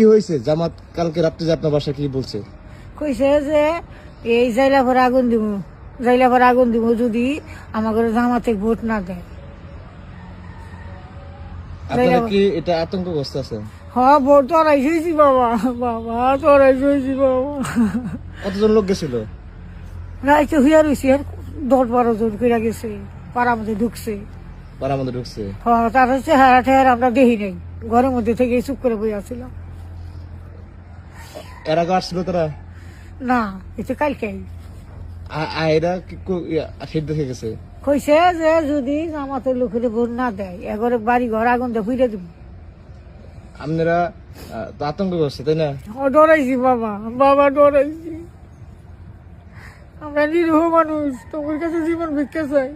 কি হয়েছে? জামাত কালকে রাত্রে যে আপনার বাসা কি বলছে? কইছে যে এই জাইলা ভরে আগুন দিব জাইলা ভরে আগুন দিব যদি আমাকে জামাতে ভোট না দেয়। আপনারা কি এটা আতঙ্কগ্রস্ত আছেন? হ্যাঁ ভোট তো আড়াইশোইছি বাবা। বাবা তো আড়াইশোইছি বাবা। কতজন লোক গেছিল? রাইতে হুইয়া রয়েছি আর দশ বারো জন করে গেছে পাড়ার মধ্যে ঢুকছে। পাড়ার মধ্যে ঢুকছে? হ্যাঁ তার হচ্ছে ঠেহার আমরা দেখি নাই ঘরের মধ্যে থেকে চুপ করে বই আসছিলাম এর আগে আসছিল তারা? না এটা কালকে। আ- আ- এরা কি কো- ইয়া, শীত দেখে গেছে? কইছে যে যদি জামাতের লোকের ভোট না দেয় এগরে বাড়ি ঘর আগুন দিয়ে ফুইরে দিব। আপনারা তো আতঙ্কগ্রস্ত তাই না? ও ডরাইছি বাবা। বাবা ডরাইছি। আমরা নিরীহ মানুষ তোমার কাছে জীবন ভিক্ষা চাই।